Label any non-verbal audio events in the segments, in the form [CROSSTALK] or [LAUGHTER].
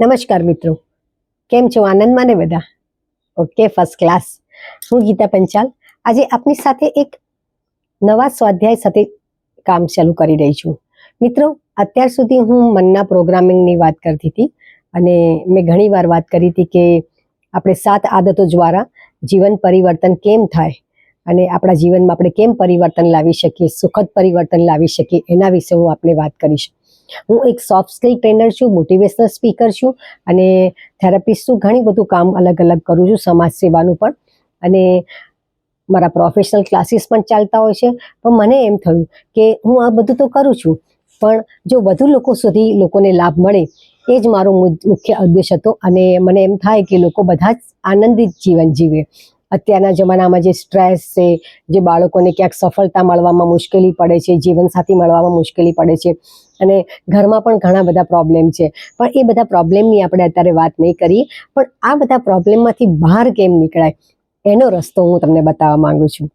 નમસ્કાર મિત્રો. કેમ છો? આનંદમાં ને બધા? ઓકે ફર્સ્ટ ક્લાસ હું ગીતા પંચાલ. આજે આપની સાથે એક નવા સ્વાધ્યાય સાથે કામ ચાલુ કરી રહી છું. મિત્રો, અત્યાર સુધી હું મનના પ્રોગ્રામિંગની વાત કરતી હતી અને મેં ઘણી વાર વાત કરી હતી કે આપણે સાત આદતો દ્વારા જીવન પરિવર્તન કેમ થાય અને આપણા જીવનમાં આપણે કેમ પરિવર્તન લાવી શકીએ, સુખદ પરિવર્તન લાવી શકીએ, એના વિશે હું આપણે વાત કરીશ. હું એક સોફ્ટ સ્કિલ ટ્રેનર છું મોટિવેશનલ સ્પીકર છું અને થેરાપિસ્ટ છું, ઘણી બધું કામ અલગ અલગ કરું છું સમાજ સેવાનું પણ. અને મારા પ્રોફેશનલ ક્લાસીસ પણ ચાલતા હોય છે. પણ મને એમ થયું કે હું આ બધું તો કરું છું, પણ જો વધુ લોકો સુધી લોકોને લાભ મળે, એ જ મારો મુખ્ય ઉદ્દેશ હતો. અને મને એમ થાય કે લોકો બધા જ આનંદિત જીવન જીવે. અત્યારના જમાનામાં જે સ્ટ્રેસ છે, જે બાળકોને ક્યાંક સફળતા મળવામાં મુશ્કેલી પડે છે, જીવનસાથી મળવામાં મુશ્કેલી પડે છે અને ઘરમાં પણ ઘણા બધા પ્રોબ્લેમ છે. પણ એ બધા પ્રોબ્લેમની આપણે અત્યારે વાત નહીં કરીએ પણ આ બધા પ્રોબ્લેમમાંથી બહાર કેમ નીકળાય, એનો રસ્તો હું તમને બતાવવા માંગુ છું.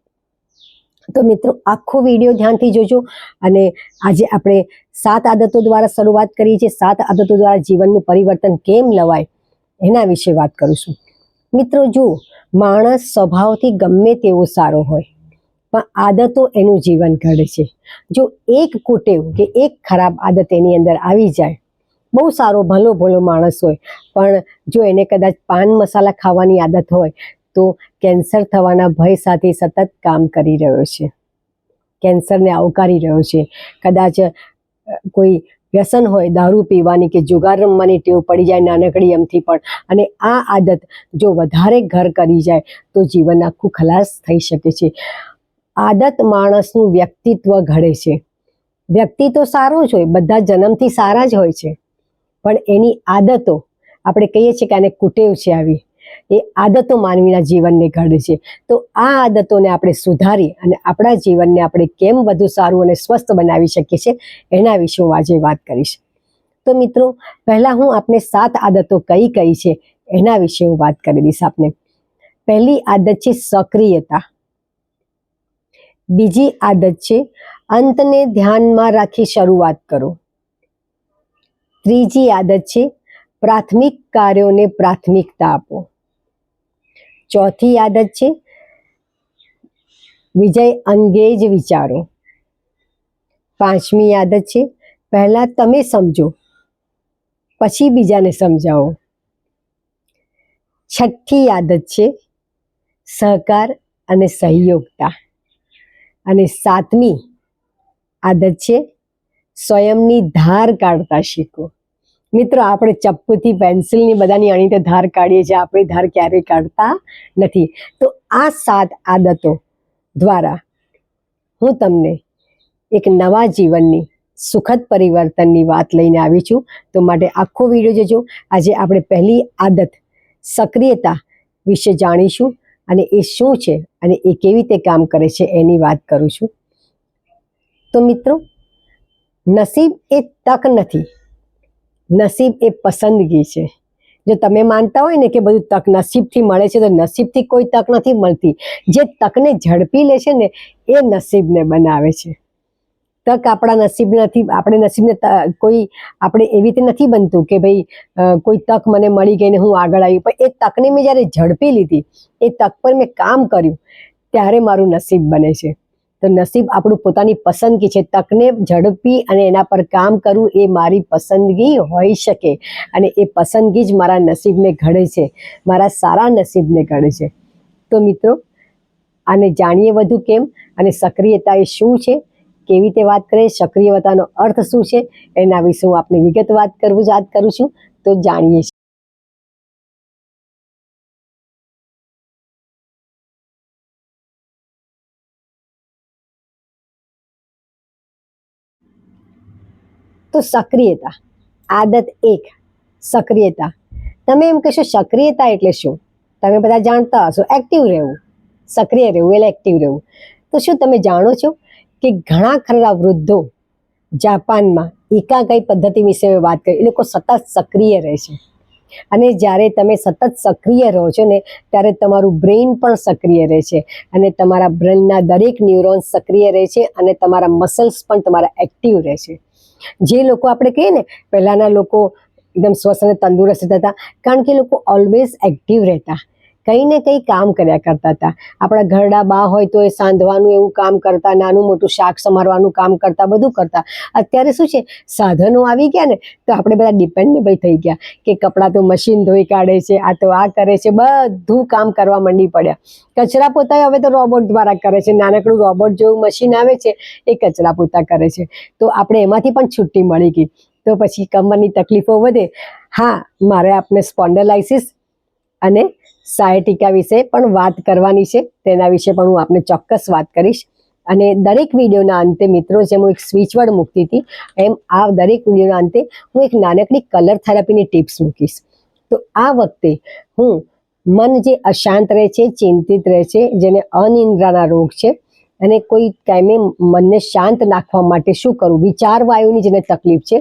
તો મિત્રો, આખો વીડિયો ધ્યાનથી જોજો અને આજે આપણે સાત આદતો દ્વારા શરૂઆત કરી છે સાત આદતો દ્વારા જીવનનું પરિવર્તન કેમ લવાય, એના વિશે વાત કરીશું મિત્રો જો માણસ સ્વભાવથી ગમે તેવો સારો હોય, પણ આદતો એનું જીવન ઘડે છે. જો એક કુટેવ કે એક ખરાબ આદત એની અંદર આવી જાય, બહુ સારો ભલો ભલો માણસ હોય, પણ જો એને કદાચ પાન મસાલા ખાવાની આદત હોય, તો કેન્સર થવાના ભય સાથે સતત કામ કરી રહ્યો છે. કેન્સરને આવકારી રહ્યો છે. કદાચ કોઈ વ્યસન હોય, દારૂ પીવાની કે જુગાર રમવાની ટેવ પડી જાય નાનકડી એમથી પણ. અને આ આદત જો વધારે ઘર કરી જાય, તો જીવન આખું ખલાસ થઈ શકે છે. આદત માણસનું વ્યક્તિત્વ ઘડે છે. વ્યક્તિ તો સારો જ હોય, બધા જન્મથી સારા જ હોય છે. પણ એની આદતો, આપણે કહીએ છીએ કે આને કુટેવ છે આવી. એ આદતો માનવીના જીવનને ઘડે છે. તો આ આદતોને આપણે સુધારી અને આપણા જીવનને આપણે કેમ વધુ સારું અને સ્વસ્થ બનાવી શકીએ છીએ એના વિશે હું આજે વાત કરીશ. તો મિત્રો, પહેલાં હું આપને સાત આદતો કઈ કઈ છે એના વિશે હું વાત કરી દઈશ આપને. પહેલી આદત છે સક્રિયતા. બીજી આદત છે અંતને ધ્યાનમાં રાખી શરૂઆત કરો. ત્રીજી આદત છે પ્રાથમિક કાર્યોને પ્રાથમિકતા આપો. ચોથી આદત છે. વિજય અંગે જ વિચારો. પાંચમી આદત છે, પહેલાં તમે સમજો, પછી બીજાને સમજાવો. છઠ્ઠી આદત છે, સહકાર અને સહયોગતા. અને સાતમી આદત છે, સ્વયંની ધાર કાઢતા શીખો. મિત્રો, આપણે ચપ્પુથી પેન્સિલની બધાની અણીતે ધાર કાઢીએ છીએ. આપણી ધાર ક્યારેય કાઢતા નથી. તો આ સાત આદતો દ્વારા હું તમને એક નવા જીવનની સુખદ પરિવર્તનની વાત લઈને આવી છું. તો માટે આખો વીડિયો જોજો. આજે આપણે પહેલી આદત સક્રિયતા વિશે જાણીશું અને એ શું છે અને એ કેવી રીતે કામ કરે છે એની વાત કરું છું. તો મિત્રો, નસીબ એ તક નથી. નસીબ એ પસંદગી છે. જો તમે માનતા હોય ને કે બધું તક નસીબથી મળે છે, તો નસીબથી કોઈ તક નથી મળતી. જે તકને ઝડપી લે છે ને, એ નસીબને બનાવે છે. તક આપણા નસીબ નથી આપણે નસીબને કોઈ, આપણે એવી રીતે નથી બનતું કે ભાઈ કોઈ તક મને મળી ગઈ ને હું આગળ આવી. પણ એ તકને મેં જ્યારે ઝડપી લીધી, એ તક પર મેં કામ કર્યું, ત્યારે મારું નસીબ બને છે. તો નસીબ આપણું પોતાની પસંદગી છે. તકને ઝડપી અને એના પર કામ કરવું એ મારી પસંદગી હોઈ શકે અને એ પસંદગી જ મારા નસીબને ઘડે છે. મારા સારા નસીબને ઘડે છે. તો મિત્રો, આને જાણીએ વધુ કેમ? અને સક્રિયતા એ શું છે? કેવી રીતે વાત કરે? સક્રિયતાનો અર્થ શું છે? એના વિશે હું આપને વિગત વાત કરવું વાત કરું છું. તો જાણીએ તો સક્રિયતા. આદત એક, સક્રિયતા. તમે એમ કહેશો, સક્રિયતા એટલે શું? તમે બધા જાણતા હશો એક્ટિવ રહેવું. સક્રિય રહેવું એટલે એક્ટિવ રહેવું. તો શું તમે જાણો છો કે ઘણા ખરા વૃદ્ધો જાપાનમાં એકાગાઈ પદ્ધતિ વિશે વાત કરી, એ લોકો સતત સક્રિય રહે છે. અને જ્યારે તમે સતત સક્રિય રહો છો ને, ત્યારે તમારું બ્રેઇન પણ સક્રિય રહે છે અને તમારા બ્રેનના દરેક ન્યુરોન્સ સક્રિય રહે છે અને તમારા મસલ્સ પણ તમારા એક્ટિવ રહે છે. જે લોકો આપણે કહીએ ને, પહેલાંના લોકો એકદમ સ્વસ્થ અને તંદુરસ્ત હતા. કારણ કે લોકો ઓલવેઝ એક્ટિવ રહેતા. કંઈ ને કંઈ કામ કર્યા કરતા હતા. આપણા ઘરડા બા હોય તો એ સાંધવાનું, એવું કામ કરતા, નાનું મોટું શાક સમારવાનું કામ કરતા, બધું કરતા. અત્યારે શું છે, સાધનો આવી ગયા ને, તો આપણે બધા ડિપેન્ડેબલ થઈ ગયા કે કપડાં તો મશીન ધોઈ કાઢે છે, આ તો આ કરે છે, બધું કામ કરવા માંડી પડ્યા. કચરા પોતા હવે તો રોબોટ દ્વારા કરે છે, નાનકડું રોબોટ જેવું મશીન આવે છે, એ કચરા પોતા કરે છે. તો આપણે એમાંથી પણ છુટ્ટી મળી ગઈ. તો પછી કમરની તકલીફો વધે. હા, મારે આપને સ્પોન્ડલાઇસિસ અને સાયટિકા વિશે પણ વાત કરવાની છે. તેના વિશે પણ હું આપને ચોક્કસ વાત કરીશ. અને દરેક વિડીયોના અંતે મિત્રો જેમ હું એક સ્વિચવર્ડ મૂકતી હતી, એમ આ દરેક વિડીયોના અંતે હું એક નાનકડી કલર થેરાપીની ટિપ્સ મૂકીશ. તો આ વખતે હું મન જે અશાંત રહે છે, ચિંતિત રહે છે, જેને અનિંદ્રાના રોગ છે, અને કોઈ ટાઈમે મનને શાંત નાખવા માટે શું કરવું વિચાર વાયુની જેને તકલીફ છે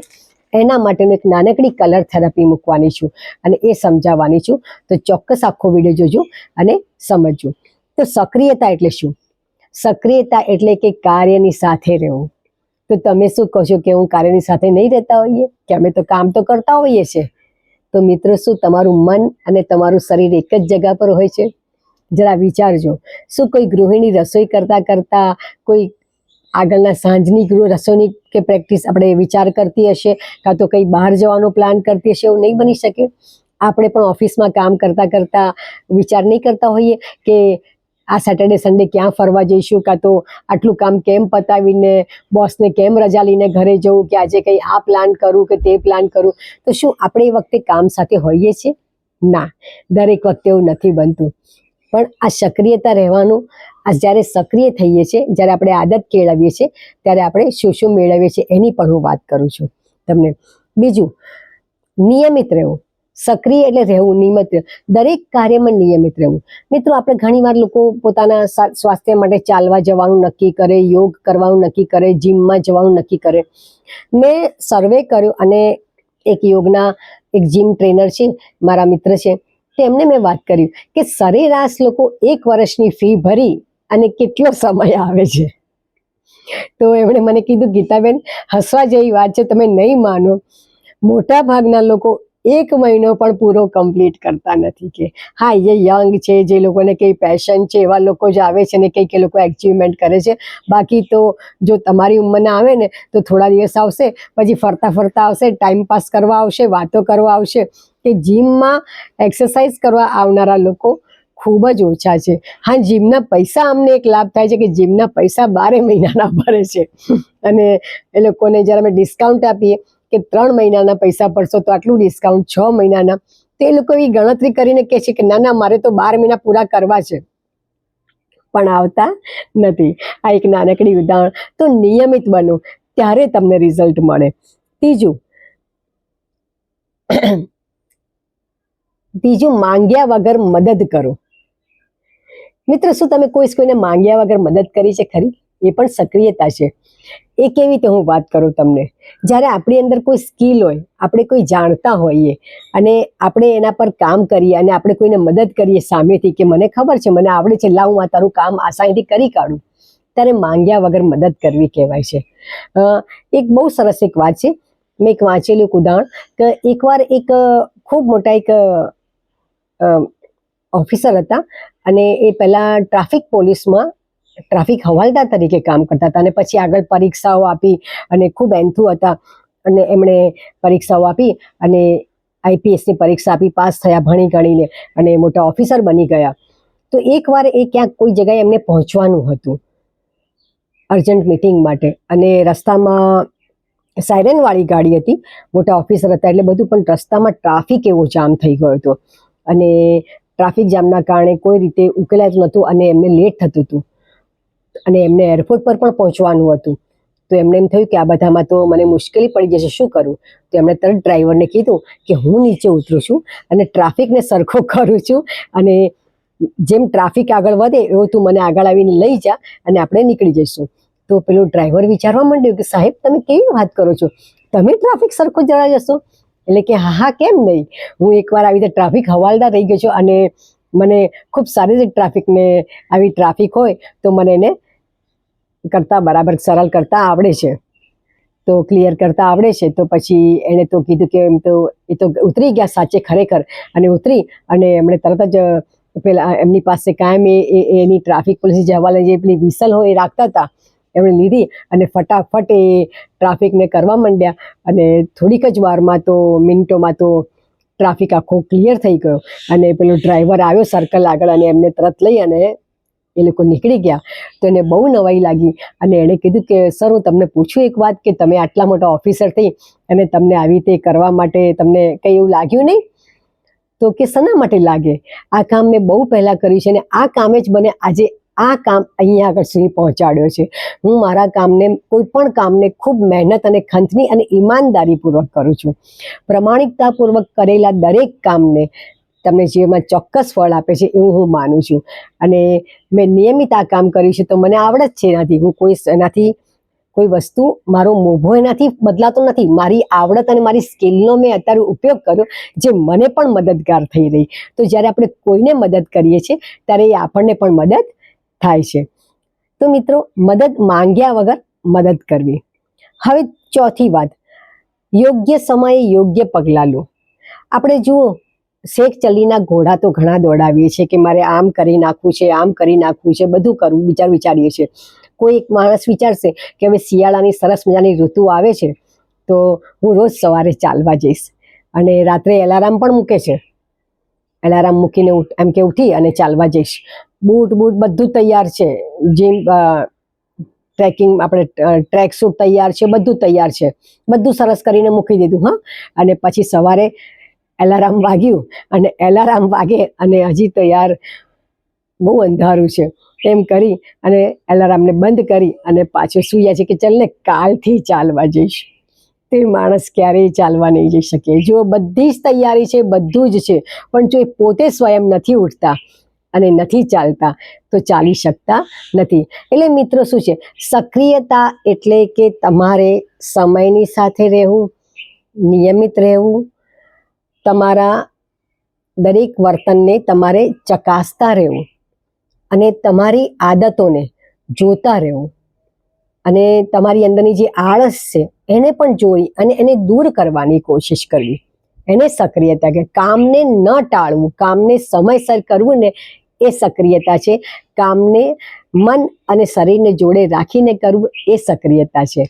એના માટેનું એક નાનકડી કલર થેરાપી મૂકવાની છું અને એ સમજાવવાની છું. તો ચોક્કસ આખો વીડિયો જોજો અને સમજજો. તો સક્રિયતા એટલે શું? સક્રિયતા એટલે કે કાર્યની સાથે રહેવું. તો તમે શું કહો છો કે હું કાર્યની સાથે નહીં રહેતા હોઈએ? કે અમે તો કામ તો કરતા હોઈએ છીએ તો મિત્રો શું તમારું મન અને તમારું શરીર એક જ જગા પર હોય છે? જરા વિચારજો. શું કોઈ ગૃહિણી રસોઈ કરતા કરતા કોઈ આગળના સાંજની ગૃહ રસોઈની કે પ્રેક્ટિસ આપણે વિચાર કરતી હશે કાં તો કંઈ બહાર જવાનો પ્લાન કરતી હશે એવું નહીં બની શકે. આપણે પણ ઓફિસમાં કામ કરતાં કરતાં વિચાર નહીં કરતા હોઈએ કે આ સેટરડે સન્ડે ક્યાં ફરવા જઈશું, કાં તો આટલું કામ કેમ પતાવીને, બોસને કેમ રજા લઈને ઘરે જવું, કે આજે કંઈ આ પ્લાન કરું કે તે પ્લાન કરું. તો શું આપણે એ વખતે કામ સાથે હોઈએ છીએ? ના. દરેક વખતે એવું નથી બનતું. પણ આ સક્રિયતા રહેવાનું, આ જ્યારે સક્રિય થઈએ છીએ, જ્યારે આપણે આદત કેળવીએ છીએ, ત્યારે આપણે શું શું મેળવીએ છીએ એની પણ હું વાત કરું છું તમને. બીજું, નિયમિત રહેવું. સક્રિય એટલે રહેવું, નિયમિત. દરેક કાર્યમાં નિયમિત રહેવું. મિત્રો, આપણે ઘણીવાર લોકો પોતાના સ્વાસ્થ્ય માટે ચાલવા જવાનું નક્કી કરે, યોગ કરવાનું નક્કી કરે, જીમમાં જવાનું નક્કી કરે. મેં સર્વે કર્યો અને એક યોગના, એક જીમ ટ્રેનર છે, મારા મિત્ર છે તેમને મેં વાત કરી કે સરેરાશ લોકો એક વર્ષની ફી ભરી અને કેટલો સમય આવે છે. તો એમણે મને કીધું, ગીતાબેન, હસવા જેવી વાત છે, તમે નહીં માનો. મોટા ભાગના લોકો એક મહિનો પણ પૂરો કમ્પ્લીટ કરતા નથી કે, હા, એ યંગ છે, જે લોકોને કંઈ પેશન છે, એવા લોકો જ આવે છે ને કંઈક એ લોકો એચિવમેન્ટ કરે છે. બાકી તો જો તમારી ઉંમરના આવે ને, તો થોડા દિવસ આવશે, પછી ફરતા ફરતા આવશે ટાઈમ પાસ કરવા આવશે, વાતો કરવા આવશે કે જીમમાં એક્સરસાઇઝ કરવા આવનારા લોકો ખૂબ જ ઓછા છે. હા, જીમના પૈસા અમને એક લાભ થાય છે કે જીમના પૈસા બારે મહિનાના ભરે છે. અને એ લોકોને જ્યારે અમે ડિસ્કાઉન્ટ આપીએ કે ત્રણ મહિનાના પૈસા પડશો તો આટલું ડિસ્કાઉન્ટ છ મહિનાના, તે લોકો એવી ગણતરી કરીને કહે છે કે ના ના, મારે તો બાર મહિના પૂરા કરવા છે. પણ આવતા નથી. આ એક નાનકડી ઉદાહરણ. તો નિયમિત બનો. ત્યારે તમને રિઝલ્ટ મળે. ત્રીજું. ત્રીજું માંગ્યા વગર મદદ કરો. મિત્ર, શું તમે કોઈ કોઈને માંગ્યા વગર મદદ કરી છે ખરી? એ પણ સક્રિયતા છે. એ કેવી રીતે હું વાત કરું તમને? જ્યારે આપણી અંદર કોઈ સ્કિલ હોય, આપણે કોઈ જાણતા હોઈએ અને આપણે એના પર કામ કરીએ અને આપણે કોઈને મદદ કરીએ સામેથી કે મને ખબર છે, મને આવડે છે, લાવું આ તારું કામ આસાનીથી કરી કાઢું, ત્યારે માંગ્યા વગર મદદ કરવી કહેવાય છે. એક બહુ સરસ એક વાત છે. મેં એક વાંચેલું એક ઉદાહરણ કે એકવાર એક ખૂબ મોટા એક ઓફિસર હતા અને એ પહેલાં ટ્રાફિક પોલીસમાં ટ્રાફિક હવાલદાર તરીકે કામ કરતા હતા અને પછી આગળ પરીક્ષાઓ આપી અને ખૂબ એન્થુ હતા અને એમણે પરીક્ષાઓ આપી અને આઈપીએસની પરીક્ષા આપી, પાસ થયા, ભણી ગણીને અને મોટા ઓફિસર બની ગયા. તો એકવાર એ ક્યાંક કોઈ જગ્યાએ એમને પહોંચવાનું હતું અર્જન્ટ મિટિંગ માટે અને રસ્તામાં સાયરનવાળી ગાડી હતી, મોટા ઓફિસર હતા એટલે બધું પણ રસ્તામાં ટ્રાફિક એવો જામ થઈ ગયો હતો. અને ટ્રાફિક જામના કારણે કોઈ રીતે ઉકેલાતું નહોતું અને એમને લેટ થતું હતું. અને એમને એરપોર્ટ પર પણ પહોંચવાનું હતું. તો એમને એમ થયું કે આ બધામાં તો મને મુશ્કેલી પડી જશે, શું કરું? તો એમણે તરત ડ્રાઈવરને કીધું કે હું નીચે ઉતરું છું અને ટ્રાફિકને સરખો [LAUGHS] કરું છું અને જેમ ટ્રાફિક આગળ વધે એવો તું મને આગળ આવીને લઈ જા અને આપણે નીકળી જઈશું. તો પેલું ડ્રાઈવર વિચારવા માંડ્યું કે સાહેબ, તમે કેવી વાત કરો છો? તમે ટ્રાફિક સરખો જરા જશો? એટલે કે, હા હા, કેમ નહીં? હું એકવાર આવી રીતે ટ્રાફિક હવાલદાર રહી ગયો છું અને મને ખૂબ સારી રીતે ટ્રાફિકને આવી ટ્રાફિક હોય તો મને એને કરતાં બરાબર, સરળ કરતાં આવડે છે. તો ક્લિયર કરતા આવડે છે. તો પછી એણે તો કીધું કે એમ તો, એ તો ઉતરી ગયા સાચે ખરેખર. અને ઉતરી અને એમણે તરત જ પેલા, એમની પાસે કાયમ એ, એની ટ્રાફિક પોલીસ જે હવાલે જે પેલી વિસલ હોય એ રાખતા હતા. એમણે લીધી અને ફટાફટ એ ટ્રાફિકને કરવા માંડ્યા અને થોડીક જ વારમાં તો મિનિટોમાં તો ટ્રાફિક આખો ક્લિયર થઈ ગયો અને પેલો ડ્રાઈવર આવ્યો સર્કલ આગળ અને એમને તરત લઈ અને એ લોકો નીકળી ગયા. તો એને બહુ નવાઈ લાગી અને એણે કીધું કે, સર, હું તમને પૂછું એક વાત કે તમે આટલા મોટા ઓફિસર થઈ અને તમને આવી રીતે કરવા માટે તમને કંઈ એવું લાગ્યું નહીં? તો કે, શના માટે લાગે? આ કામ મેં બહુ પહેલાં કર્યું છે અને આ કામે જ મને આજે આ કામ અહીંયા આગળ સુધી પહોંચાડ્યો છે. હું મારા કામને કોઈ પણ કામને ખૂબ મહેનત અને ખંતની અને ઈમાનદારીપૂર્વક કરું છું. પ્રમાણિકતાપૂર્વક કરેલા દરેક કામને તમને જીવનમાં ચોક્કસ ફળ આપે છે એવું હું માનું છું. અને મેં નિયમિત આ કામ કર્યું છે તો મને આવડત છે એનાથી. હું કોઈ એનાથી કોઈ વસ્તુ, મારો મોભો એનાથી બદલાતો નથી. મારી આવડત અને મારી સ્કિલનો મેં અત્યારે ઉપયોગ કર્યો જે મને પણ મદદગાર થઈ રહી. તો જ્યારે આપણે કોઈને મદદ કરીએ છીએ, ત્યારે એ આપણને પણ મદદ થાય છે. તો મિત્રો, મદદ માંગ્યા વગર મદદ કરવી. હવે ચોથી વાત. યોગ્ય સમયે યોગ્ય પગલાં લો. આપણે જુઓ, શેખ ચલીના ઘોડા તો ઘણા દોડાવીએ છીએ કે મારે આમ કરી નાખવું છે, આમ કરી નાખવું છે, બધું કરવું, વિચાર વિચારીએ છીએ. કોઈ એક માણસ વિચારશે કે હવે શિયાળાની સરસ મજાની ઋતુ આવે છે, તો હું રોજ સવારે ચાલવા જઈશ. અને રાત્રે એલાર્મ પણ મૂકે છે. એલાર્મ મૂકીને એમ કે ઉઠી અને ચાલવા જઈશ. બૂટ બૂટ બધું તૈયાર છે. જીમ ટ્રેકિંગ આપણે ટ્રેક સૂટ તૈયાર છે, બધું તૈયાર છે. બધું સરસ કરીને મૂકી દીધું, હા. અને પછી સવારે એલાર્મ વાગ્યું અને એલાર્મ વાગે અને હજી તો યાર બહુ અંધારું છે. એમ કરી અને એલાર્મને બંધ કરી અને પાછો સૂયા છે કે ચાલ ને કાલથી ચાલવા જઈશ. તે માણસ ક્યારેય ચાલવા નહીં જઈ શકે. જો બધી જ તૈયારી છે, બધું જ છે, પણ જો એ પોતે સ્વયં નથી ઉઠતા અને નથી ચાલતા, તો ચાલી શકતા નથી. એટલે મિત્રો શું છે? સક્રિયતા એટલે કે તમારે સમયની સાથે રહેવું, નિયમિત રહેવું, તમારા દરેક વર્તનને તમારે ચકાસતા રહેવું અને તમારી આદતોને જોતા રહેવું. અને તમારી અંદરની જે આળસ છે, એને પણ જોઈ અને એને દૂર કરવાની કોશિશ કરવી. એને સક્રિયતા કે કામને ન ટાળવું, કામને સમયસર કરવું ને એ સક્રિયતા છે. કામને મન અને શરીરને જોડે રાખીને કરવું એ સક્રિયતા છે.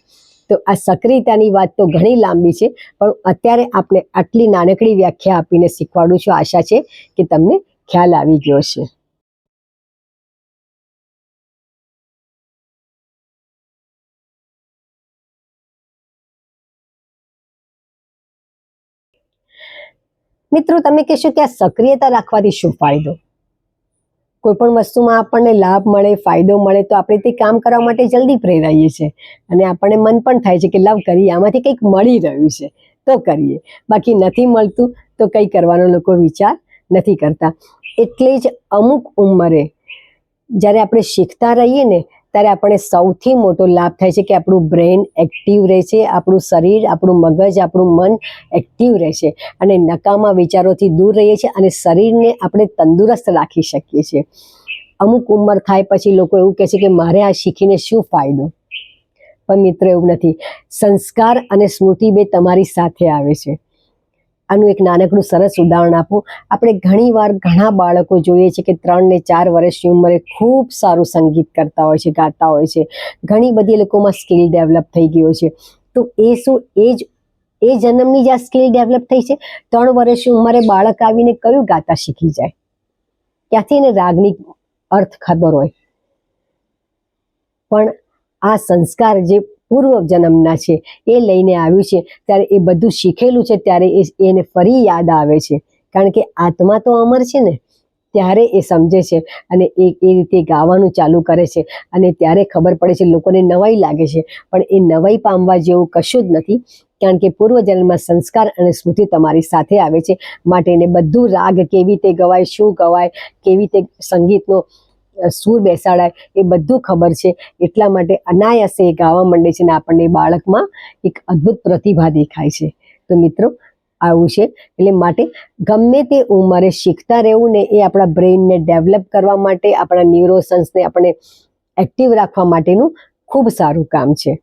તો આ સક્રિયતાની વાત તો ઘણી લાંબી છે, પણ અત્યારે આપણે આટલી નાનકડી વ્યાખ્યા આપીને શીખવાડું છું. આશા છે કે તમને ખ્યાલ આવી ગયો છે મિત્રો, તમે કહેશો કે આ સક્રિયતા રાખવાથી શું ફાયદો? કોઈ પણ વસ્તુમાં આપણને લાભ મળે, ફાયદો મળે, તો આપણે તે કામ કરવા માટે જલ્દી પ્રેરાઈએ છીએ. અને આપણને મન પણ થાય છે કે, લાવ, કરીએ. આમાંથી કંઈક મળી રહ્યું છે, તો કરીએ. બાકી નથી મળતું, તો કંઈ કરવાનો લોકો વિચાર નથી કરતા. એટલે જ અમુક ઉંમરે જ્યારે આપણે શીખતા રહીએ ને ત્યારે આપણને સૌથી મોટો લાભ થાય છે કે આપણું બ્રેન એક્ટિવ રહે છે આપણું શરીર, આપણું મગજ, આપણું મન એક્ટિવ રહે છે અને નકામા વિચારોથી દૂર રહીએ છીએ અને શરીરને આપણે તંદુરસ્ત રાખી શકીએ છીએ. અમુક ઉંમર થાય પછી લોકો એવું કહે છે કે મારે આ શીખીને શું ફાયદો? પણ મિત્ર, એવું નથી. સંસ્કાર અને સ્મૃતિ બે તમારી સાથે આવે છે. આનું એક નાનકડું સરસ ઉદાહરણ આપું. આપણે ઘણીવાર ઘણા બાળકો જોઈએ છે કે ત્રણ ને ચાર વર્ષની ઉંમરે ખૂબ સારું સંગીત કરતા હોય છે, ગાતા હોય છે. ઘણી બધી લોકોમાં સ્કિલ ડેવલપ થઈ ગયો છે. તો એ શું, એ જ, એ જન્મની જ્યાં સ્કિલ ડેવલપ થઈ છે? ત્રણ વર્ષની ઉંમરે બાળક આવીને કયું ગાતા શીખી જાય? ક્યાંથી એને રાગની અર્થ ખબર હોય. પણ આ સંસ્કાર જે પૂર્વ જન્મના છે, એ લઈને આવ્યું છે. ત્યારે એ બધું શીખેલું છે, ત્યારે એ એને ફરી યાદ આવે છે. કારણ કે આત્મા તો અમર છે ને, ત્યારે એ સમજે છે અને એ એ રીતે ગાવાનું ચાલુ કરે છે. અને ત્યારે ખબર પડે છે, લોકોને નવાઈ લાગે છે. પણ એ નવાઈ પામવા જેવું કશું જ નથી. કારણ કે પૂર્વજન્મમાં સંસ્કાર અને સ્મૃતિ તમારી સાથે આવે છે. માટે એને બધું રાગ કેવી રીતે ગવાય, શું ગવાય, કેવી રીતે સંગીતનો સૂર બેસાડાય એ બધું ખબર છે. એટલા માટે અનાયાસે એ ગાવા માંડે છે અને આપણને બાળકમાં એક અદ્ભુત પ્રતિભા દેખાય છે. તો મિત્રો, આવું છે. એટલે માટે ગમે તે ઉંમરે શીખતા રહેવું ને એ આપણા બ્રેઇનને ડેવલપ કરવા માટે, આપણા ન્યુરોસન્સને આપણે એક્ટિવ રાખવા માટેનું ખૂબ સારું કામ છે.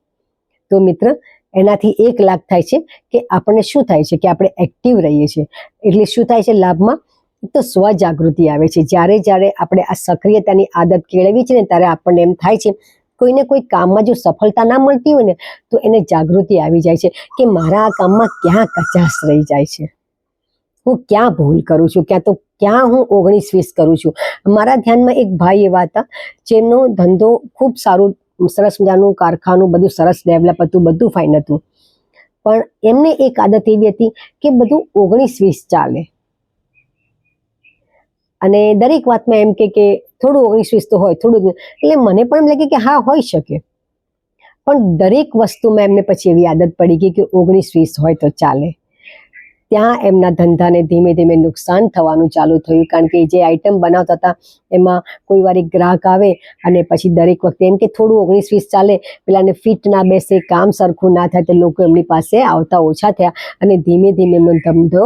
તો મિત્ર, એનાથી એક લાભ થાય છે કે આપણને શું થાય છે કે આપણે એક્ટિવ રહીએ છીએ. એટલે શું થાય છે લાભમાં? તો સ્વજાગૃતિ આવે છે. જ્યારે જ્યારે આપણે આ સક્રિયતાની આદત કેળવી છે ને ત્યારે આપણને એમ થાય છે, કોઈને કોઈ કામમાં જો સફળતા ના મળતી હોય ને, તો એને જાગૃતિ આવી જાય છે કે મારા આ કામમાં ક્યાં કચાશ રહી જાય છે. હું ક્યાં ભૂલ કરું છું? ક્યાં તો ક્યાં હું ઓગણીસ વીસ કરું છું? મારા ધ્યાનમાં એક ભાઈ એવા હતા, જેમનો ધંધો ખૂબ સારું, સરસ મજાનું કારખાનું બધું સરસ ડેવલપ હતું, બધું ફાઇન હતું. પણ એમને એક આદત એવી હતી કે બધું ઓગણીસ વીસ ચાલે. અને દરેક વાતમાં એમ કે કે થોડું ઓગણીસ તો હોય, થોડું એટલે મને પણ એમ લાગે કે હા, હોઈ શકે. પણ દરેક વસ્તુમાં એમને પછી એવી આદત પડી ગઈ કે ઓગણીસ વીસ હોય તો ચાલે. ત્યાં એમના ધંધાને ધીમે ધીમે નુકસાન થવાનું ચાલુ થયું, કારણ કે જે આઈટમ બનાવતા હતા, એમાં કોઈ વાર એક ગ્રાહક આવે અને પછી દરેક વખતે એમ કે થોડું ઓગણીસ વીસ ચાલે, પેલાને ફિટ ના બેસે, કામ સરખું ના થાય, તો લોકો એમની પાસે આવતા ઓછા થયા અને ધીમે ધીમે એમનો ધંધો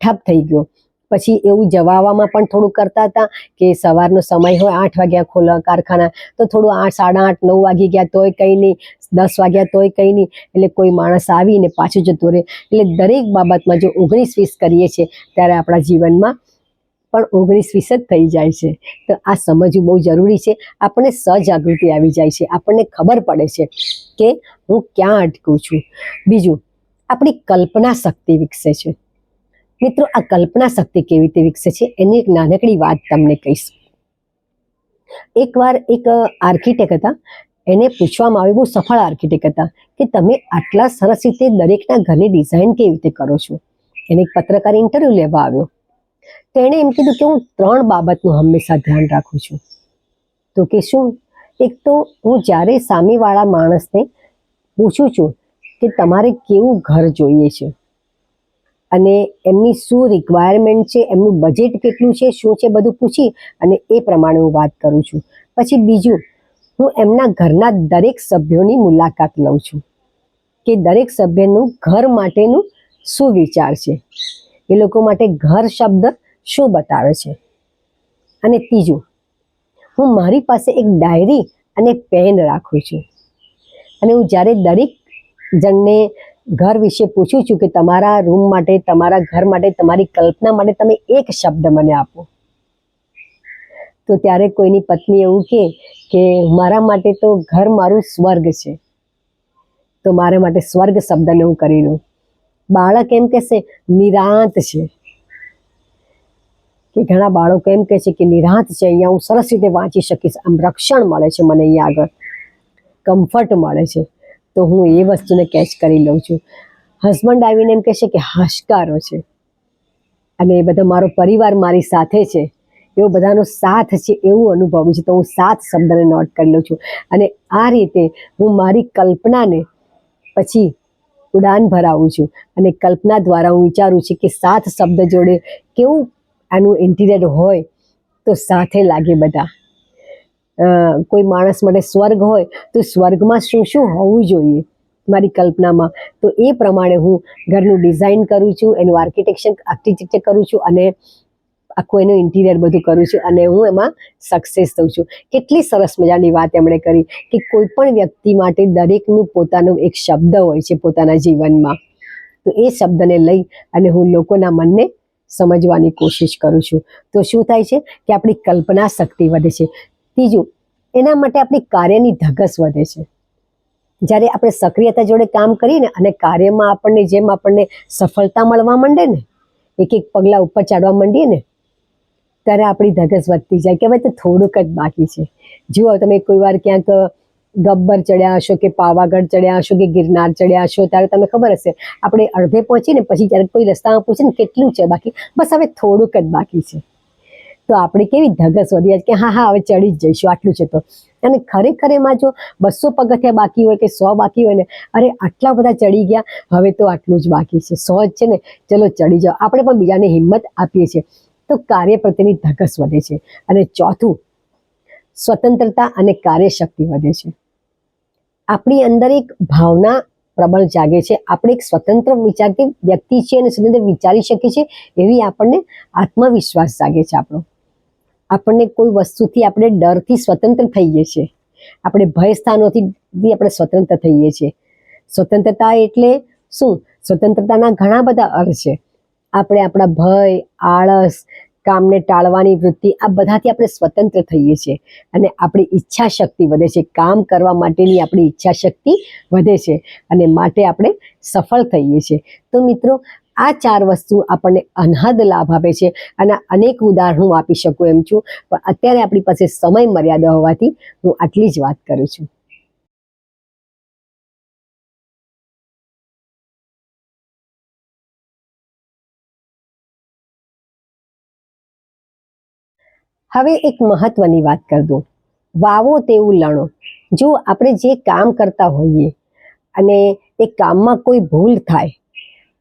ઠપ થઈ ગયો. પછી એવું જવાવામાં પણ થોડું કરતા હતા કે સવારનો સમય હોય આઠ વાગ્યા ખોલા કારખાના, તો થોડું આઠ, સાડા આઠ, નવ વાગી ગયા તોય કંઈ નહીં, દસ વાગ્યા તોય કંઈ નહીં, એટલે કોઈ માણસ આવીને પાછું જતું રહે. એટલે દરેક બાબતમાં જો ઓગણીસ વીસ કરીએ છીએ, ત્યારે આપણા જીવનમાં પણ ઓગણીસ વીસ જ થઈ જાય છે. તો આ સમજવું બહુ જરૂરી છે. આપણને સજાગૃતિ આવી જાય છે. આપણને ખબર પડે છે કે હું ક્યાં અટકું છું. બીજું, આપણી કલ્પના શક્તિ વિકસે છે. મિત્રો, આ કલ્પના શક્તિ કેવી રીતે વિકસે છે? એની એક નાનકડી વાત તમને કહીશ. એકવાર એક આર્કિટેક્ટ હતા, એને પૂછવામાં આવ્યું, બહુ સફળ આર્કિટેક્ટ હતા, કે તમે આટલા સરસ રીતે દરેકના ઘરની ડિઝાઇન કેવી રીતે કરો છો? એને એક પત્રકાર ઇન્ટરવ્યૂ લેવા આવ્યો. તેણે એમ કીધું કે હું ત્રણ બાબતનું હંમેશા ધ્યાન રાખું છું. તો કે શું? એક તો હું જ્યારે સામેવાળા માણસને પૂછું છું કે તમારે કેવું ઘર જોઈએ છે? અને એમની શું રિક્વાયરમેન્ટ છે, એમનું બજેટ કેટલું છે, શું છે બધું પૂછી અને એ પ્રમાણે હું વાત કરું છું. પછી બીજું, હું એમના ઘરના દરેક સભ્યોની મુલાકાત લઉં છું કે દરેક સભ્યનું ઘર માટેનું શું વિચાર છે. એ લોકો માટે ઘર શબ્દ શું બતાવે છે. અને ત્રીજું, હું મારી પાસે એક ડાયરી અને પેન રાખું છું. અને હું જ્યારે દરેક જણને ઘર વિશે પૂછું છું કે તમારા રૂમ માટે, તમારા ઘર માટે, તમારી કલ્પના માટે તમે એક શબ્દ મને આપો. તો ત્યારે કોઈની પત્ની એવું કહે કે મારા માટે તો ઘર મારું સ્વર્ગ છે. તો મારા માટે સ્વર્ગ શબ્દને હું કરી લઉં. બાળક એમ કહેશે, નિરાંત છે. કે ઘણા બાળકો એમ કહે છે કે, નિરાંત છે, અહીંયા હું સરસ રીતે વાંચી શકીશ. આમ રક્ષણ મળે છે મને અહીંયા આગળ. કમ્ફર્ટ મળે છે. તો હું એ વસ્તુને કેચ કરી લઉં છું. હસબન્ડ આવીને એમ કહેશે કે હાશકારો છે. અને એ બધો મારો પરિવાર મારી સાથે છે. એવો બધાનો સાથ છે એવું અનુભવું છે. તો હું સાત શબ્દને નોટ કરી લઉં છું. અને આ રીતે હું મારી કલ્પનાને પછી ઉડાન ભરાવું છું. અને કલ્પના દ્વારા હું વિચારું છું કે સાત શબ્દ જોડે કેવું આનું ઇન્ટિરિયર હોય તો સાથે લાગે બધા. કોઈ માણસ માટે સ્વર્ગ હોય, તો સ્વર્ગમાં શું શું હોવું જોઈએ મારી કલ્પનામાં? તો એ પ્રમાણે હું ઘરનું ડિઝાઇન કરું છું, એનું આર્કિટેક્ચર આર્કિટેક્ચર કરું છું અને આખું એનું ઇન્ટિરિયર બધું કરું છું અને હું એમાં સક્સેસ થઉં છું. કેટલી સરસ મજાની વાત એમણે કરી કે કોઈ પણ વ્યક્તિ માટે દરેકનું પોતાનું એક શબ્દ હોય છે પોતાના જીવનમાં. તો એ શબ્દને લઈ અને હું લોકોના મનને સમજવાની કોશિશ કરું છું. તો શું થાય છે કે આપણી કલ્પના શક્તિ વધે છે. ત્રીજું, એના માટે આપણી કાર્યની ધગસ વધે છે. જ્યારે આપણે સક્રિયતા જોડે કામ કરીએ ને અને કાર્યમાં આપણને જેમ આપણને સફળતા મળવા માંડે ને, એક એક પગલાં ઉપર ચાડવા માંડીએ ને, ત્યારે આપણી ધગસ વધતી જાય. કે ભાઈ તો થોડુંક જ બાકી છે. જુઓ, તમે કોઈ વાર ક્યાંક ગબ્બર ચડ્યા હશો કે પાવાગઢ ચડ્યા હશો કે ગિરનાર ચડ્યા હશો, ત્યારે તમને ખબર હશે, આપણે અડધે પહોંચીને પછી જ્યારે કોઈ રસ્તામાં પૂછે ને કેટલું છે બાકી, બસ હવે થોડુંક જ બાકી છે. તો આપણે કેવી ધગસ વધી કે હા હા, હવે ચડી જ જઈશું, આટલું છે તો. અને ખરેખર એમાં જો બસો પગથિયા બાકી હોય કે સો બાકી હોય ને, અરે આટલા બધા ચડી ગયા, હવે તો આટલું જ બાકી છે. સો જ છે ને, ચલો ચડી જાઓ. આપણે પણ બીજાને હિંમત આપીએ છીએ. તો કાર્ય પ્રત્યેની ધગસ વધે છે. અને ચોથું, સ્વતંત્રતા અને કાર્યશક્તિ વધે છે. આપણી અંદર એક ભાવના પ્રબળ જાગે છે. આપણે એક સ્વતંત્ર વિચારતી વ્યક્તિ છીએ અને સ્વતંત્ર વિચારી શકીએ છીએ, એવી આપણને આત્મવિશ્વાસ જાગે છે આપણો. આપણને કોઈ વસ્તુથી આપણે ડરથી સ્વતંત્ર થઈએ છીએ. આપણે ભય સ્થાનોથી બી આપણે સ્વતંત્ર થઈએ છીએ. સ્વતંત્રતા એટલે શું? સ્વતંત્રતાના ઘણા બધા અર્થ છે. આપણે આપણા ભય, આળસ, કામને ટાળવાની વૃત્તિ, આ બધાથી આપણે સ્વતંત્ર થઈએ છીએ. અને આપણી ઈચ્છા શક્તિ વધે છે. કામ કરવા માટેની આપણી ઈચ્છા શક્તિ વધે છે. અને માટે આપણે સફળ થઈએ છીએ. તો મિત્રો આ ચાર વસ્તુ આપણને અનહદ લાભ આપે છે અને અનેક ઉદાહરણ હું આપી શકું એમ છું. પણ અત્યારે આપણી પાસે સમય મર્યાદા હોવાથી હું આટલી જ વાત કરું છું. હવે એક મહત્વની વાત કરી દઉં વાવો તેવું લણો. જો આપણે જે કામ કરતા હોઈએ અને એ કામમાં કોઈ ભૂલ થાય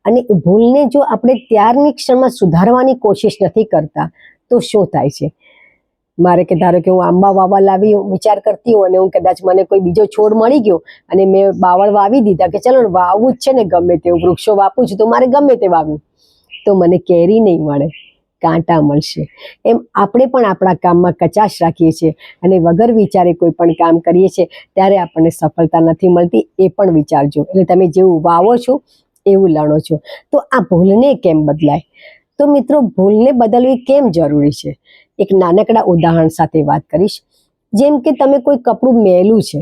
અને ભૂલને જો આપણે ત્યારની ક્ષણમાં સુધારવાની કોશિશ નથી કરતા, તો શું થાય છે? મારે કે ધારો કે હું આંબા વાવવા લાવી વિચાર કરતી હોઉં અને હું કદાચ મને કોઈ બીજો છોડ મળી ગયો અને મેં બાવળ વાવી દીધા કે ચલો વાવવું જ છે ને ગમે તેવું વૃક્ષો વાપું છું તો મારે ગમે તે વાવ્યું તો મને કેરી નહીં મળે, કાંટા મળશે. એમ આપણે પણ આપણા કામમાં કચાશ રાખીએ છીએ અને વગર વિચારે કોઈ પણ કામ કરીએ છીએ, ત્યારે આપણને સફળતા નથી મળતી, એ પણ વિચારજો. એટલે તમે જેવું વાવો છો એવું લણો છો. તો આ ભૂલને કેમ બદલાય? તો મિત્રો, ભૂલને બદલવી કેમ જરૂરી છે? એક નાનકડા ઉદાહરણ સાથે વાત કરીશ. જેમ કે તમે કોઈ કપડું મેલું છે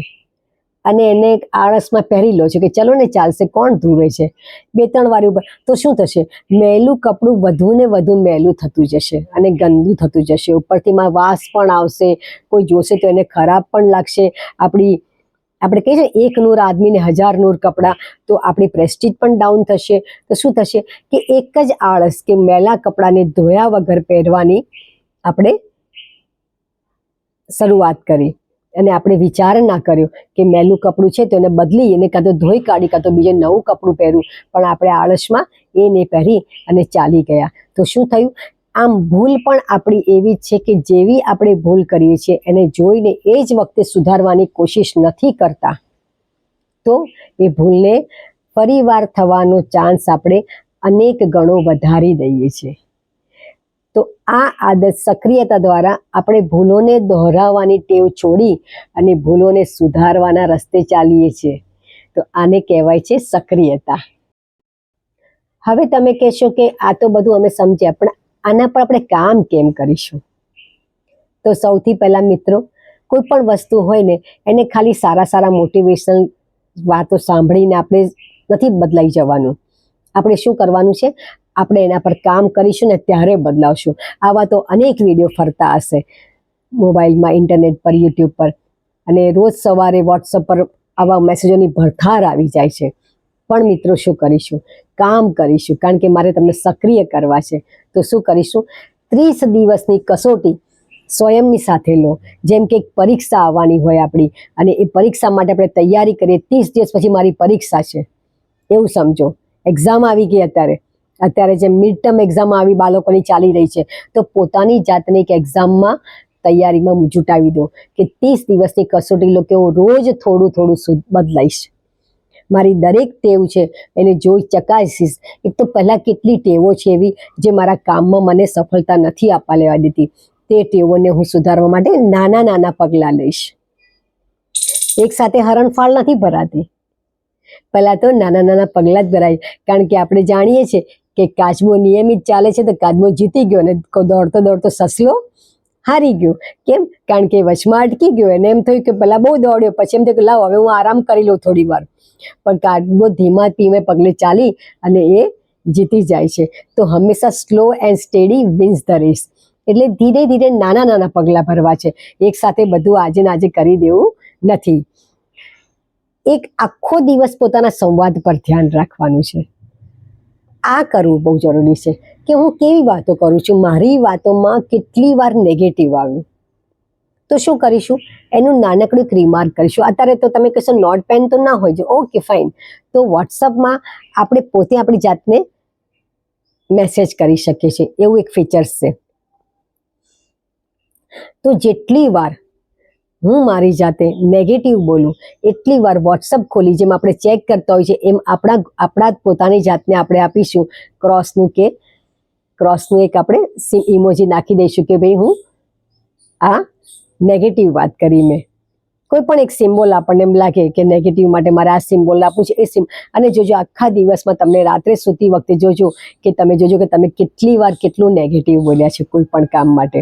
અને એને આળસમાં પહેરી લો છો કે ચલો ને ચાલશે, કોણ ધુવે છે? બે ત્રણ વાર ઉપર. તો શું થશે? મેલું કપડું વધુ ને વધુ મેલું થતું જશે અને ગંદુ થતું જશે. ઉપરથી માં વાસ પણ આવશે, કોઈ જોશે તો એને ખરાબ પણ લાગશે. આપણી આપણે કહીએ છીએ એક નૂર આદમીને હજાર નૂર કપડાં, તો આપણી પ્રેસ્ટીજ પણ ડાઉન થશે. તો શું થશે? કે એક જ આળસ કે મેલા કપડાને ધોયા વગર પહેરવાની આપણે શરૂઆત કરી. અને આપણે વિચાર ના કર્યો કે મેલું કપડું છે તો એને બદલી, એને કાં તો ધોઈ કાઢી, કાં તો બીજે નવું કપડું પહેર્યું પણ આપણે આળસમાં એ નહીં પહેરી અને ચાલી ગયા. તો શું થયું? આમ ભૂલ પણ આપણી એવી છે કે જેવી આપણે ભૂલ કરીએ છીએ, એને જોઈને એ જ વખતે સુધારવાની કોશિશ નથી કરતા. તો એ ભૂલને ફરીવાર થવાનો ચાન્સ આપણે અનેક ગણો વધારી દઈએ છીએ. તો આ આદત સક્રિયતા દ્વારા આપણે ભૂલોને દોહરાવવાની ટેવ છોડી અને ભૂલોને સુધારવાના રસ્તે ચાલીએ છીએ. તો આને કહેવાય છે સક્રિયતા. હવે તમે કહેશો કે આ તો બધું અમે સમજ્યા, પણ આના પર આપણે કામ કેમ કરીશું? તો સૌથી પહેલા મિત્રો, કોઈ પણ વસ્તુ હોય ને, એને ખાલી સારા સારા મોટિવેશનલ વાતો સાંભળીને આપણે નથી બદલાઈ જવાનું. આપણે શું કરવાનું છે? આપણે એના પર કામ કરીશું ને ત્યારે બદલાવશું. આવા તો અનેક વીડિયો ફરતા હશે. મોબાઈલમાં ઇન્ટરનેટ પર યુટ્યુબ પર. અને રોજ સવારે વોટ્સઅપ પર આવા મેસેજોની ભરથાર આવી જાય છે. પણ મિત્રો, શું કરીશું? કામ કરીશું, કારણ કે મારે તમને સક્રિય કરવા છે. તો શું કરીશું? ત્રીસ દિવસની કસોટી સ્વયંની સાથે લો. જેમ કે એક પરીક્ષા આવવાની હોય આપણી, અને એ પરીક્ષા માટે આપણે તૈયારી કરીએ, ત્રીસ દિવસ પછી મારી પરીક્ષા છે. એવું સમજો. એક્ઝામ આવી ગઈ અત્યારે. અત્યારે જે મિડ ટર્મ એક્ઝામ આવી બાળકોની ચાલી રહી છે, તો પોતાની જાતને એક એક્ઝામમાં તૈયારીમાં જુટાવી દો કે ત્રીસ દિવસની કસોટી લો કે હું રોજ થોડું થોડું બદલાઈશ. મારી દરેક ટેવ છે, એને જોઈ ચકાસીશ. એક તો પહેલાં કેટલી ટેવો છે એવી જે મારા કામમાં મને સફળતા નથી આપવા લેવા દેતી. તે ટેવોને હું સુધારવા માટે નાના નાના પગલાં લઈશ. એક સાથે હરણફાળ નથી ભરાતી. પહેલાં તો નાના નાના પગલાં જ ભરાય. કારણ કે આપણે જાણીએ છીએ કે કાચબો નિયમિત ચાલે છે તો કાચબો જીતી ગયો અને દોડતો દોડતો સસલો હારી ગયો. કેમ? કારણ કે વચમાં અટકી ગયો. એને એમ થયું કે પહેલાં બહુ દોડ્યો, પછી એમ થયું કે લાવ, હવે હું આરામ કરી લઉં થોડી વાર. પણ કાચબો ધીમા ધીમે પગલે ચાલી અને એ જીતી જાય છે. તો હંમેશા slow and steady wins the race એટલે ધીરે ધીરે નાના નાના પગલાં ભરવા છે. એક સાથે બધું આજે ને આજે કરી દેવું નથી. એક આખો દિવસ પોતાના સંવાદ પર ધ્યાન રાખવાનું છે. આ કરવું બહુ જરૂરી છે કે હું કેવી વાતો કરું છું? મારી વાતોમાં કેટલી વાર નેગેટિવ આવ્યું તો શું કરીશું? એનું નાનકડું એક કરીશું. અત્યારે તો તમે કહેશો નોટ પેન તો ના હોય છે ઓકે ફાઇન તો વોટ્સઅપમાં આપણે પોતે આપણી જાતને મેસેજ કરી શકીએ છીએ. એવું એક ફીચર્સ છે. તો જેટલી વાર હું મારી જાતે નેગેટિવ બોલું. એટલી વાર વોટ્સઅપ ખોલી જેમ આપણે ચેક કરતા હોય છે, એમ આપણા આપણા જ પોતાની જાતને આપણે આપીશું. ક્રોસનું કે ક્રોસનું એક આપણે ઇમોજી નાખી દઈશું કે ભાઈ હું આ નેગેટિવ વાત કરી મેં. કોઈ પણ એક સિમ્બોલ આપણને એમ લાગે કે નેગેટિવ માટે મારે આ સિમ્બોલ આપવું છે, એ સિમ અને જોજો, આખા દિવસમાં તમને રાત્રે સૂતી વખતે જોજો કે તમે જોજો કે તમે કેટલી વાર કેટલું નેગેટિવ બોલ્યા છે કોઈ પણ કામ માટે.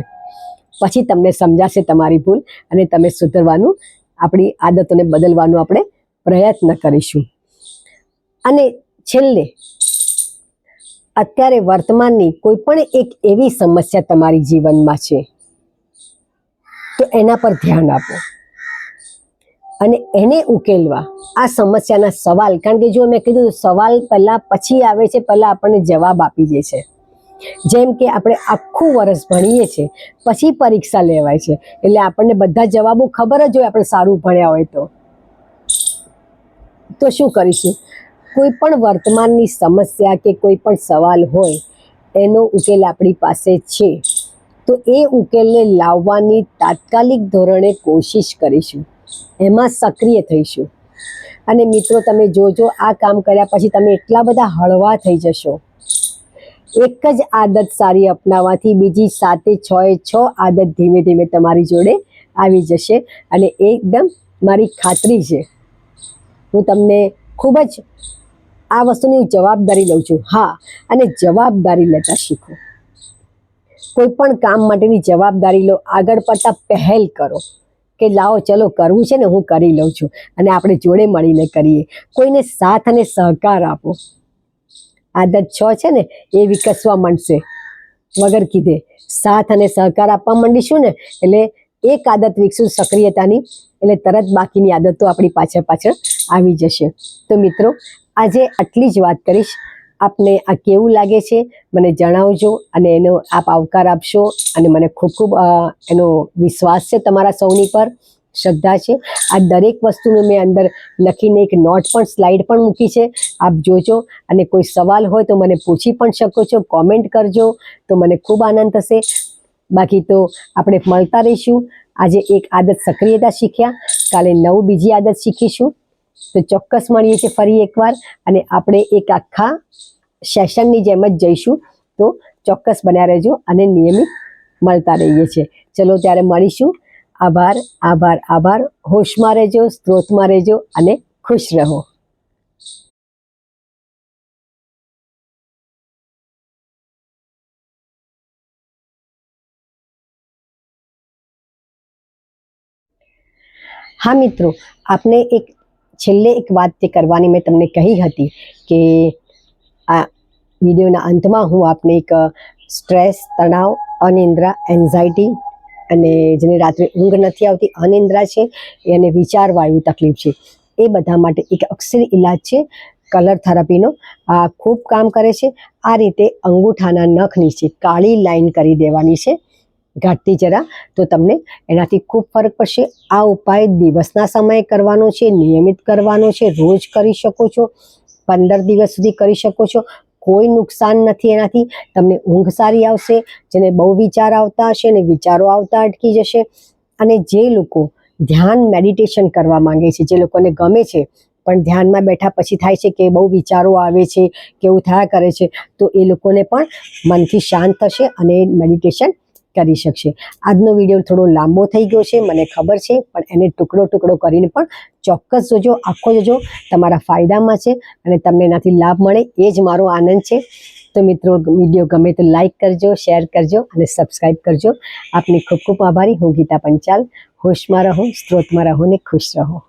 પછી તમને સમજાશે તમારી ભૂલ અને તમે સુધરવાનું, આપણી આદતોને બદલવાનું આપણે પ્રયત્ન કરીશું. અને છેલ્લે, અત્યારે વર્તમાનની કોઈ પણ એક એવી સમસ્યા તમારી જીવનમાં છે, તો એના પર ધ્યાન આપો. અને એને ઉકેલવા, આ સમસ્યાના સવાલ, કારણ કે જો મેં કીધું સવાલ પહેલાં પછી આવે છે, પહેલાં આપણને જવાબ આપી દે છે. જેમ કે આપણે આખું વર્ષ ભણીએ છીએ, પછી પરીક્ષા લેવાય છે. એટલે આપણને બધા જવાબો ખબર જ હોય આપણે સારું ભણ્યા હોય તો. તો શું કરીશું? કોઈ પણ વર્તમાનની સમસ્યા કે કોઈ પણ સવાલ હોય, એનો ઉકેલ આપણી પાસે છે. તો એ ઉકેલને લાવવાની તાત્કાલિક ધોરણે કોશિશ કરીશું. એમાં સક્રિય થઈશું. અને મિત્રો, તમે જોજો, આ કામ કર્યા પછી તમે એટલા બધા હળવા થઈ જશો. એક જ આદત સારી અપનાવવાથી બીજી સાતે છ એ છ આદત ધીમે ધીમે તમારી જોડે આવી જશે અને એકદમ મારી ખાતરી છે. હું તમને ખૂબ જ આ વસ્તુની જવાબદારી લઉં છું. હા, અને જવાબદારી લેતા શીખો. કોઈ પણ કામ માટેની જવાબદારી લો, આગળ પડતા પહેલ કરો કે લાવો, ચલો, કરવું છે ને, હું કરી લઉં છું. અને આપણે જોડે મળીને કરીએ. કોઈને સાથ અને સહકાર આપો. આદત છ છે ને, એ વિકસવા માંડશે. વગર કીધે, સાથ અને સહકાર આપવા માંડીશું ને, એટલે એક આદત વિકસું સક્રિયતાની, એટલે તરત બાકીની આદતો આપણી પાછળ પાછળ આવી જશે. તો મિત્રો, આજે આટલી જ વાત કરીશ. આપને આ કેવું લાગે છે, મને જણાવજો અને એનો આપ આવકાર આપશો અને મને ખૂબ ખૂબ એનો વિશ્વાસ છે તમારા સૌની પર. શ્રદ્ધા છે. આ દરેક વસ્તુનું મેં અંદર લખીને એક નોટ પણ, સ્લાઇડ પણ મૂકી છે. આપ જોજો. અને કોઈ સવાલ હોય તો મને પૂછી પણ શકો છો. કોમેન્ટ કરજો તો મને ખૂબ આનંદ થશે. બાકી તો આપણે મળતા રહીશું. આજે એક આદત સક્રિયતા શીખ્યા. કાલે નવું બીજી આદત શીખીશું. તો ચોક્કસ મળીએ છીએ ફરી એકવાર. અને આપણે એક આખા સેશનની જેમ જ જઈશું. તો ચોક્કસ બન્યા રહેજો અને નિયમિત મળતા રહીએ છીએ. ચલો ત્યારે મળીશું. આભાર આભાર આભાર. હોશમાં રહેજો, સ્ત્રોતમાં રહેજો અને ખુશ રહો. હા મિત્રો, આપને એક, છેલ્લે એક વાત તે કરવાની મેં તમને કહી હતી કે આ વિડીયોના અંતમાં હું આપને એક સ્ટ્રેસ, તણાવ, અનિંદ્રા, એન્ઝાયટી અને જેને રાત્રે ઊંઘ નથી આવતી, અનિંદ્રા છે અને વિચારવાયુ તકલીફ છે. એ બધા માટે એક અક્ષરી ઇલાજ છે, કલર થેરાપીનો. આ ખૂબ કામ કરે છે. આ રીતે અંગૂઠાના નખ નીચે કાળી લાઈન કરી દેવાની છે. ઘાટતી જરા તો તમને એનાથી ખૂબ ફરક પડશે. આ ઉપાય દિવસના સમયે કરવાનો છે, નિયમિત કરવાનો છે, રોજ કરી શકો છો, પંદર દિવસ સુધી કરી શકો છો. કોઈ નુકસાન નથી એનાથી. તમને ઊંઘ સારી આવશે, જેને બહુ વિચાર આવતા હશે ને વિચારો આવતા અટકી જશે. અને જે લોકો ધ્યાન મેડિટેશન કરવા માંગે છે, જે લોકોને ગમે છે, પણ ધ્યાનમાં બેઠા પછી થાય છે કે બહુ વિચારો આવે છે કેવું થયા કરે છે, તો એ લોકોને પણ મનથી શાંત થશે અને મેડિટેશન કરી શકશે. આજનો વીડિયો થોડો લાંબો થઈ ગયો છે, મને ખબર છે, પણ એને ટુકડો ટુકડો કરીને પણ ચોક્કસ જોજો, આખો જોજો, તમારા ફાયદામાં છે અને તમને એનાથી લાભ મળે, એ જ મારો આનંદ છે. તો મિત્રો, વીડિયો ગમે તો લાઈક કરજો, શેર કરજો અને સબસ્ક્રાઈબ કરજો. આપની ખૂબ ખૂબ આભારી, હું ગીતા પંચાલ, હોશમાં રહો, સ્ત્રોતમાં રહો ને ખુશ રહો.